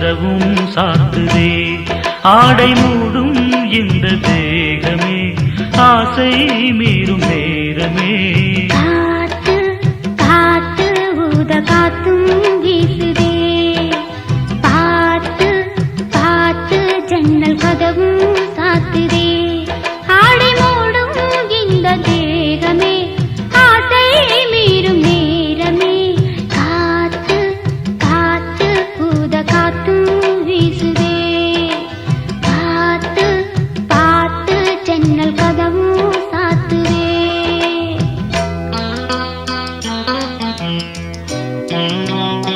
கதவும் சாத்துதே. ஆடை மூடும் இந்த தேகமே. ஆசை மீறும் நேரமே. Música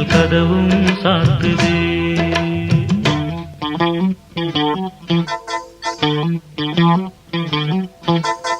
ஜன்னல் கதவும் சாத்துது Thank you.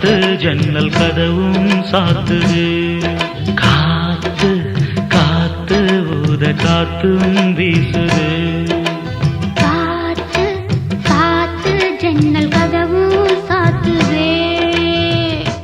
பார்த்து ஜன்னல் கதவும் சாத்துது. காத்து காத்து ஊத காத்தும் வீசுது.